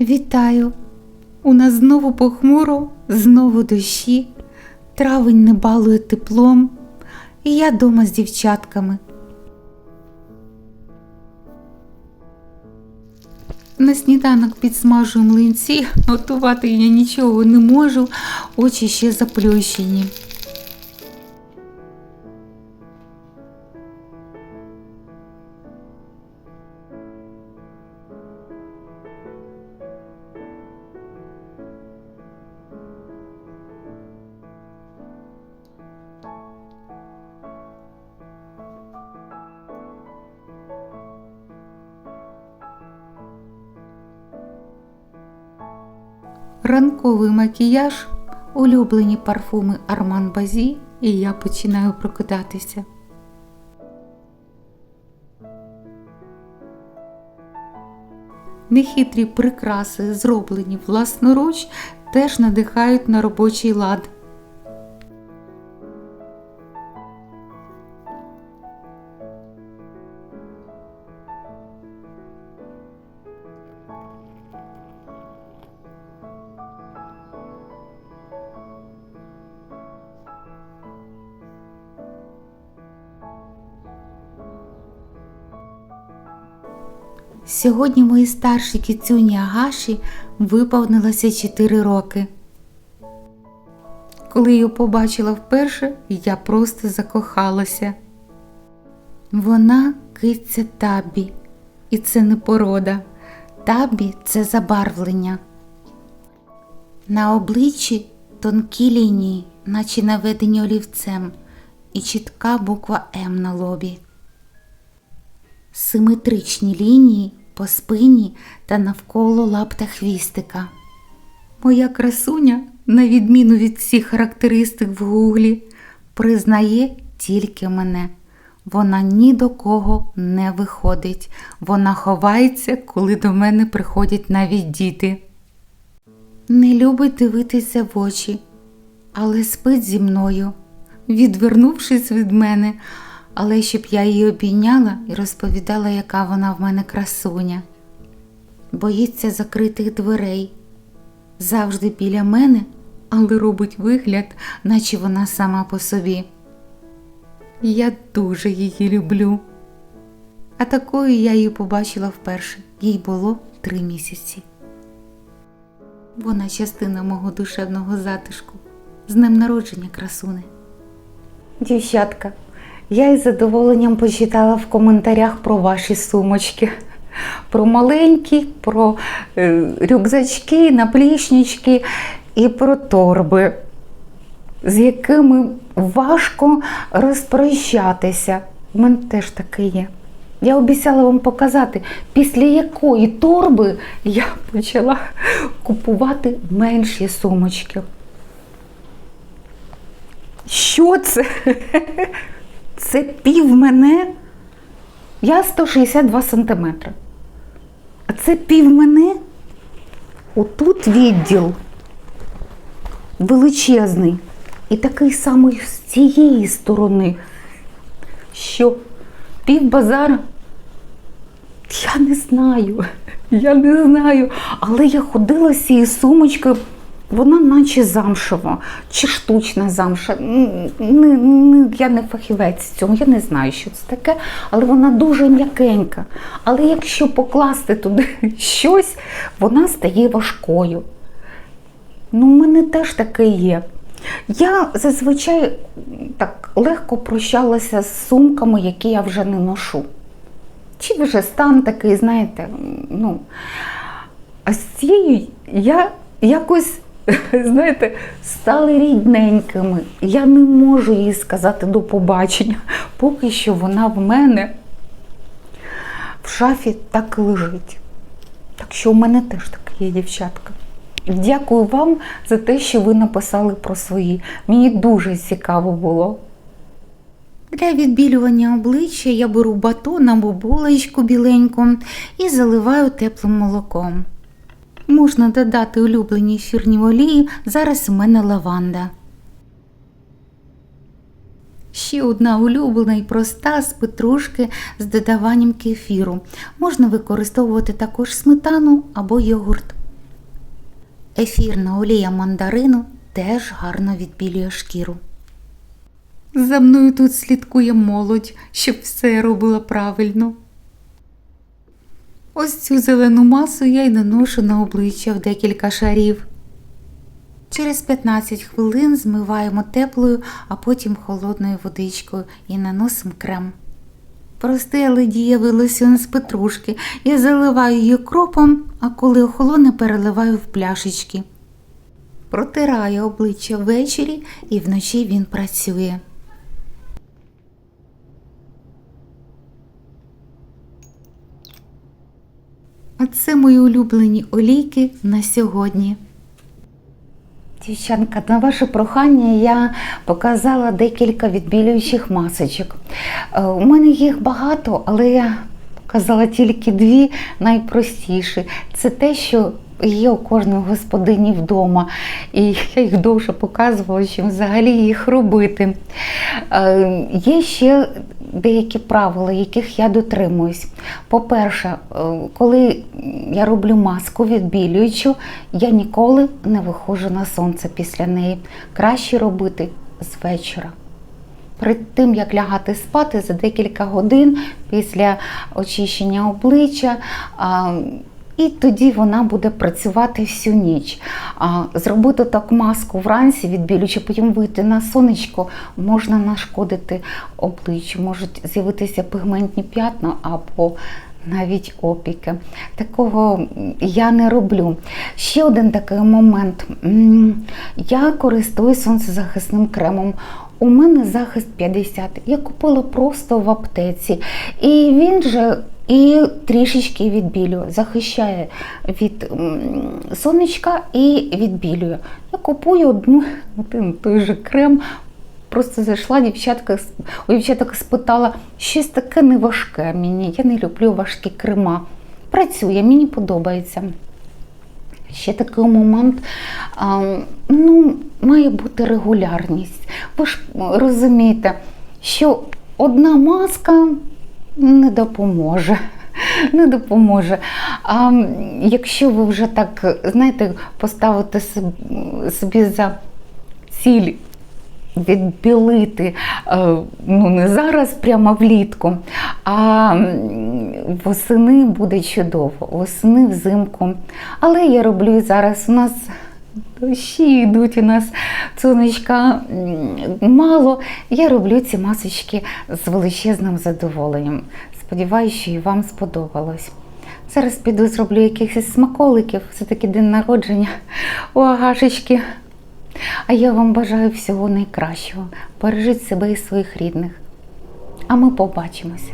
Вітаю! У нас знову похмуро, знову дощі, травень не балує теплом, і я дома з дівчатками. На сніданок підсмажую млинці, готувати я нічого не можу, очі ще заплющені. Ранковий макіяж, улюблені парфуми Арман Базі, і я починаю прокидатися. Нехитрі прикраси, зроблені власноруч, теж надихають на робочий лад. Сьогодні моїй старшій кіцюні Агаші виповнилося 4 роки. Коли її побачила вперше, я просто закохалася. Вона киця табі, і це не порода. Табі це забарвлення. На обличчі тонкі лінії, наче наведені олівцем, і чітка буква М на лобі симетричні лінії по спині та навколо лап та хвістика. Моя красуня, на відміну від всіх характеристик в гуглі, признає тільки мене. Вона ні до кого не виходить. Вона ховається, коли до мене приходять навіть діти. Не любить дивитися в очі, але спить зі мною, відвернувшись від мене, але щоб я її обійняла і розповідала, яка вона в мене красуня. Боїться закритих дверей, завжди біля мене, але робить вигляд, наче вона сама по собі. Я дуже її люблю. А такою я її побачила вперше, їй було три місяці. Вона частина мого душевного затишку. З днем народження, красуне. Дівчатка, я із задоволенням почитала в коментарях про ваші сумочки. Про маленькі, про е, рюкзачки, наплічнички і про торби, з якими важко розпрощатися. У мене теж таке є. Я обіцяла вам показати, після якої торби я почала купувати менші сумочки. Що це? Це пів мене. Я 162 сантиметри. А це пів мене. Отут відділ величезний. І такий самий з цієї сторони. Що пів базара? Я не знаю. Я не знаю. Але я ходила з цією сумочкою. Вона наче замшова чи штучна замша. Не- не- я не фахівець в цьому, я не знаю, що це таке, але вона дуже м'якенька. Але якщо покласти туди щось, вона стає важкою. Ну, в мене теж таке є. Я зазвичай так легко прощалася з сумками, які я вже не ношу. Чи вже стан такий, знаєте, ну. А з цією я якось, знаєте, стали рідненькими. Я не можу їй сказати до побачення, поки що вона в мене в шафі так лежить. Так що у мене теж таке є дівчатка. Дякую вам за те, що ви написали про свої. Мені дуже цікаво було. Для відбілювання обличчя я беру батон або булочку біленьку і заливаю теплим молоком. Можна додати улюблені ефірні олії, зараз у мене лаванда. Ще одна улюблена і проста з петрушки з додаванням кефіру. Можна використовувати також сметану або йогурт. Ефірна олія мандарину теж гарно відбілює шкіру. За мною тут слідкує молодь, щоб все робила правильно. Ось цю зелену масу я й наношу на обличчя в декілька шарів. Через 15 хвилин змиваємо теплою, а потім холодною водичкою і наносимо крем. Простий, але дієвий лосьон з петрушки. Я заливаю її кропом, а коли охолоне, переливаю в пляшечки. Протираю обличчя ввечері і вночі він працює. А це мої улюблені олійки на сьогодні. Дівчанка, на ваше прохання я показала декілька відбілюючих масочок. Е, У мене їх багато, але я показала тільки дві найпростіші. Це те, що є у кожної господині вдома. І я їх довше показувала, чим взагалі їх робити. Е, Є ще деякі правила, яких я дотримуюсь. По-перше, е, коли я роблю маску відбілюючу, я ніколи не виходжу на сонце після неї. Краще робити з вечора. Перед тим, як лягати спати за декілька годин після очищення обличчя. І тоді вона буде працювати всю ніч. А, Зробити так маску вранці, відбілюючи, потім вийти на сонечко, можна нашкодити обличчю, можуть з'явитися пігментні п'ятна або навіть опіки. Такого я не роблю. Ще один такий момент. Я користуюсь сонцезахисним кремом. У мене захист 50. Я купила просто в аптеці. І він же і трішечки відбілює, захищає від сонечка і відбілює. Я купую одну, один той же крем. Просто зайшла дівчатка, у дівчаток спитала, щось таке не важке мені. Я не люблю важкі крема. Працює, мені подобається. Ще такий момент, а, ну, має бути регулярність. Ви ж розумієте, що одна маска не допоможе. Не допоможе. А якщо ви вже так, знаєте, поставите собі за ціль відбілити е, ну не зараз, прямо влітку, а восени буде чудово, восени взимку. Але я роблю і зараз. У нас дощі йдуть, у нас сонечка мало. Я роблю ці масочки з величезним задоволенням. Сподіваюся, що і вам сподобалось. Зараз піду зроблю якихось смаколиків, все-таки день народження у Агашечки. А я вам бажаю всього найкращого. Бережіть себе і своїх рідних. А ми побачимося.